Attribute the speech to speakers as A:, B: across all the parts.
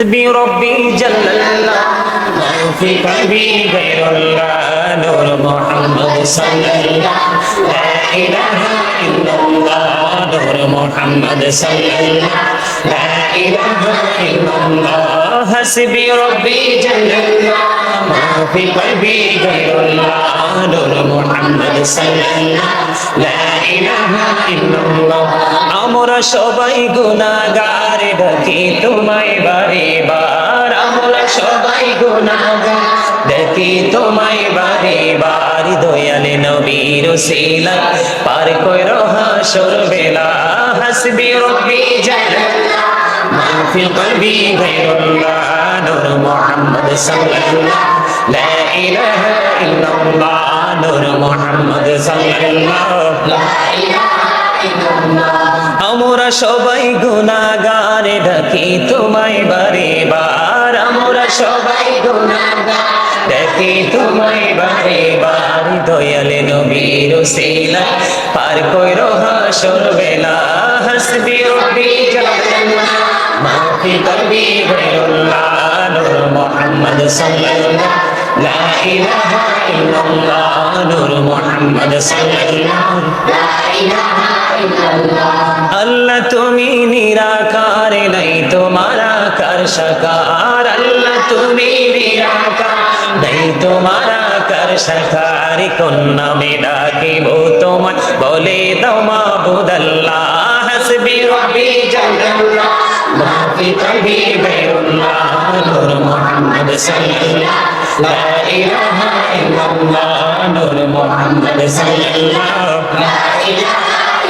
A: بربي جل الله ما في قلبي غير الله نور محمد صلى الله لا إله إلا الله نور محمد صلى الله لا إله إلا الله حسبي ربي جل الله ما في قلبي غير الله نور محمد صلى الله لا إله إلا الله আমরা সবাই গুনাহগার ডাকি তোমায় বারে বার। আমরা সবাই গুনাহগার ডাকি তোমায় বারে বার। দয়ালে নবীর সিলা পার কই রহাসর বেলা। হাসবি রব্বি জাল্লাল্লাহ মা ফি কলবি গায়রুল্লাহ নূর মুহাম্মদ সাল্লাল্লাহ, লা ইলাহা ইল্লাল্লাহ, নূর মুহাম্মদ সাল্লাল্লাহ, লা আমরা সবাই গুনাগার ডাকি তোমায় বারে বার? আমরা সবাই গুনাগার ডাকি তোমায় বারে বার? দয়ালে নবীর সেলা পার কই রহাসর বেলা, হাসবি রব্বি জাল্লাল্লাহ মা ফি কলবি গায়রুল্লাহ নূর মুহাম্মদ সাল্লাল্লাহ, লা ইলাহা ইল্লাল্লাহ, নূর মুহাম্মদ সাল্লাল্লাহ, লা ইলাহা আল্লাহ, তুমি নিরাকার নাই তোমার আকার সাকার। আল্লাহ, তুমি নিরাকার, নাই তোমার আকার সাকার। কোন নামে ডাকিব তোমার বলে দাও মাবুদ আল্লাহ হাসবি রব্বি জাল্লাল্লাহ সাল্লাল্লাহ, লা ইলাহা ইল্লাল্লাহ, নূর মুহাম্মদ সাল্লাল্লাহ, লা ইলাহা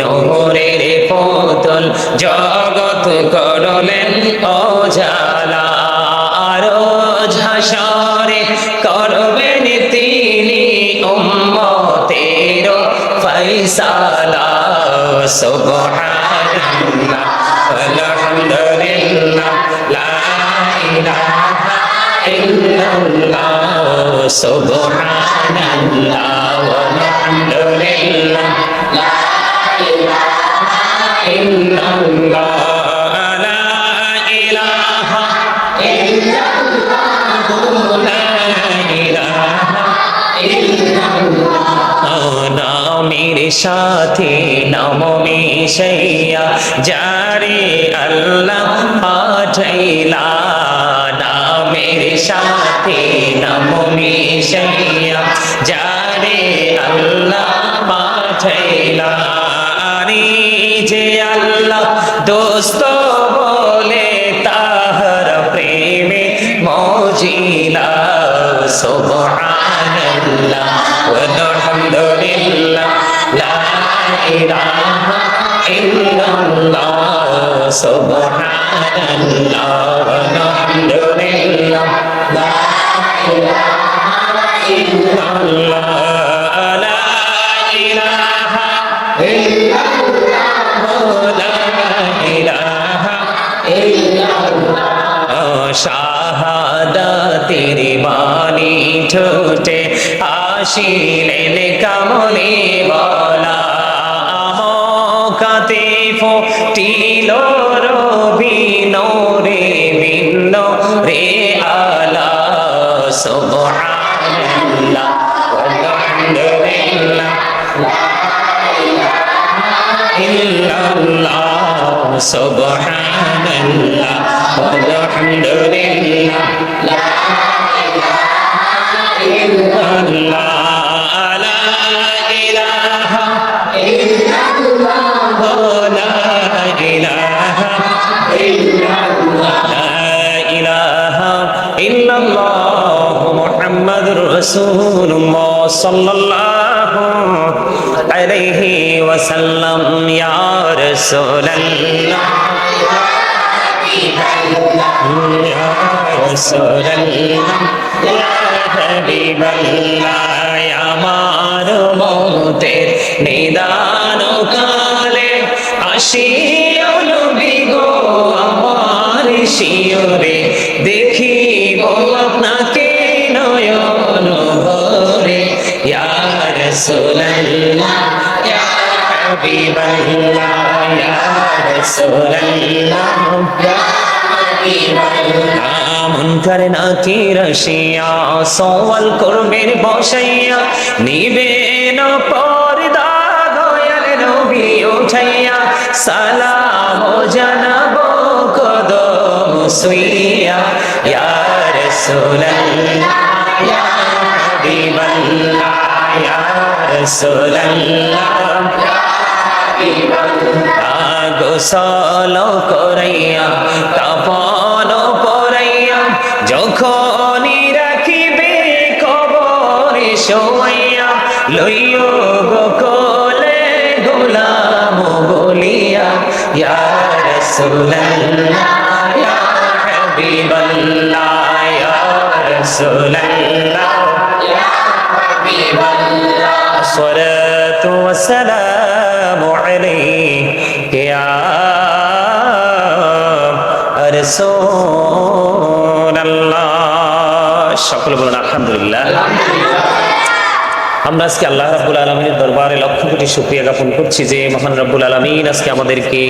A: নহরের বোতল জগত করলেন অজালা। আরও ঝাসরে করবেন তিনি উম্মতের ফৈসালা সুবহানাল্লাহ, আলহামদুলিল্লাহ, লা ইলাহা ইল্লাল্লাহ, সুবহানাল্লাহ আলহামদুলিল্লাহ, লা সাথে নাম মিশাইয়া যারে আল্লাহ পাঠাইলা নামের সাথে নাম মিশাইয়া যারে আল্লাহ পাঠাইলা। রে যে আল্লাহ দোস্ত বলে তাহার প্রেমে মজিলা সুবহানাল্লাহ illallah subhanallah walhamdulillah la ilaha illallah ঠোঁটে আসিলেন কামনে বলা কাতে ফটিল রবি নরে ভিন্ন রে আলা সুবহানাল্লাহ subhanallah walhamdulillah রাসূলুল্লাহ সাল্লাল্লাহু আলাইহি ওয়াসাল্লাম, ইয়া রাসূলুল্লাহ ইয়া রাসূলুল্লাহ ইয়া হাবিবাল্লাহ আমার মতের নিদান কালে আসিও নবী আমার শিওরে দেখিব আপনাকে নয়ন ভরে ইয়া রাসূলুল্লাহ, ইয়া হাবিবাল্লাহ, ইয়া রাসূলুল্লাহ, ইয়া মন করে না কি রসিয়া সওয়াল করবেন বসাইয়া নিবেন পর্দা দয়াল নবী উঠাইয়া, সালাম জানাব কদম সুইয়া, ইয়া রাসূলুল্লাহ ইয়া হাবিবাল্লাহ ইয়া রাসূলুল্লাহ গোসল করাইয়া কাপন পরাইয়া যখনই রাখিবে কবরে শোয়াইয়া লইও গো গোলাম বলিয়া ইয়া রাসূলুল্লাহ ইয়া হাবিবাল্লাহ রাসূলুল্লাহ ইয়া হাবিবাল্লাহ الصلاة والسلام عليك يا رسول الله সকলে বলুন আলহামদুলিল্লাহ আমরা আজকে আল্লাহ রাব্বুল আলমীর দরবারে লক্ষ কোটি শুক্রিয়া জ্ঞাপন করছি যে মহান রাব্বুল আলমিন আজকে আমাদেরকে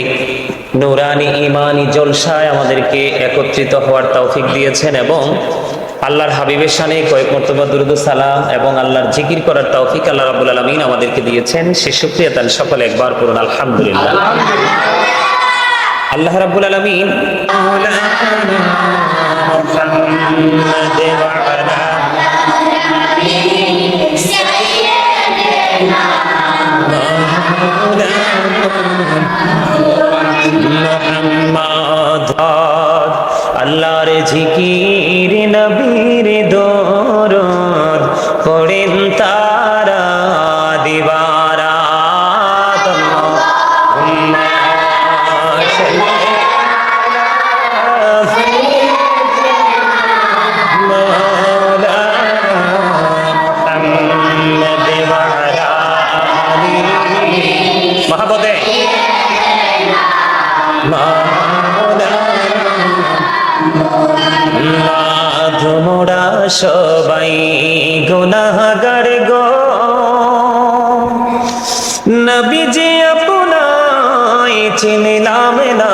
A: নৌরানি ইমানি জলসায় আমাদেরকে একত্রিত হওয়ার তৌফিক দিয়েছেন এবং আল্লাহর হাবিবের শানে কয়েক মর্তবা দুরুদ সালাম এবং আল্লাহর জিকির করার তৌফিক আল্লাহ রাব্বুল আলমিন আমাদেরকে দিয়েছেন। সে শুক্রিয়া তাহলে সকলে একবার করুন আলহামদুলিল্লাহ। আল্লাহ রাব্বুল আলমিন মোহাম্মদ আল্লাহর জিকির নবীর দরদ পড়েন তারা দিবারাত আল্লাহুম্মা সাল্লি সবাই গুনাহগার গো। নবীজি আপনাই চিনিলাম না।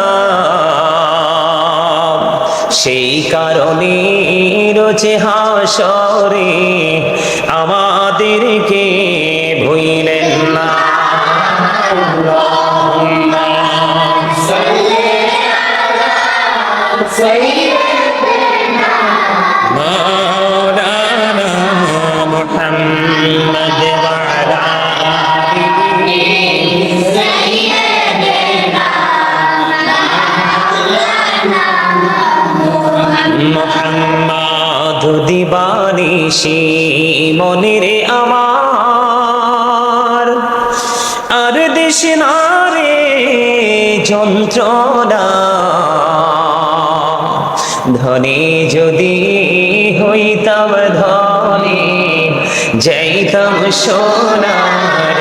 A: সেই কারণে রোজে হাসরে আমাদেরকে ভুইলেন না। মোহাম্মদ দিবানিশি মনিরে আমার। আর দেশ না রে যন্ত্রণা। ধনী যদি হইতাম ধনী, যাইতাম সোনার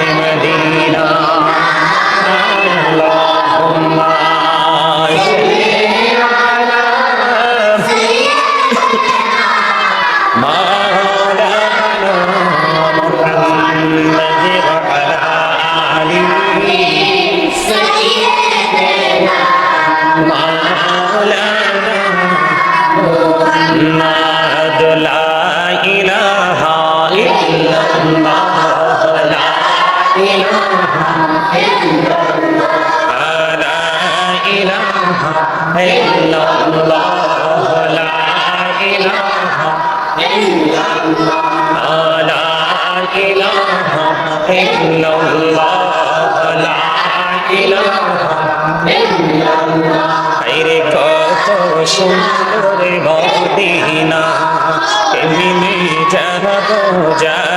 A: সুন্দর মদিনা এমনি জানাব যায়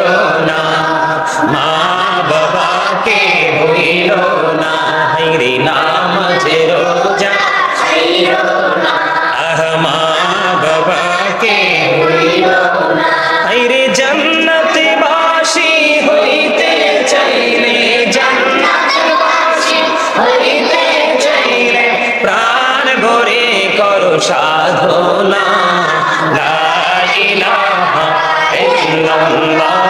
A: ভুলিও না। মা বাবাকে ভুলিও না। হরি নাম ছেড়ো যা আহ, মা বাবাকে ভুলিও না। হরি জন্নতে বাসী হইতে চাইলে, জন্নতে বাসী হইতে চাইলে প্রাণ ভরে করো সাধনা। la ilaha illallah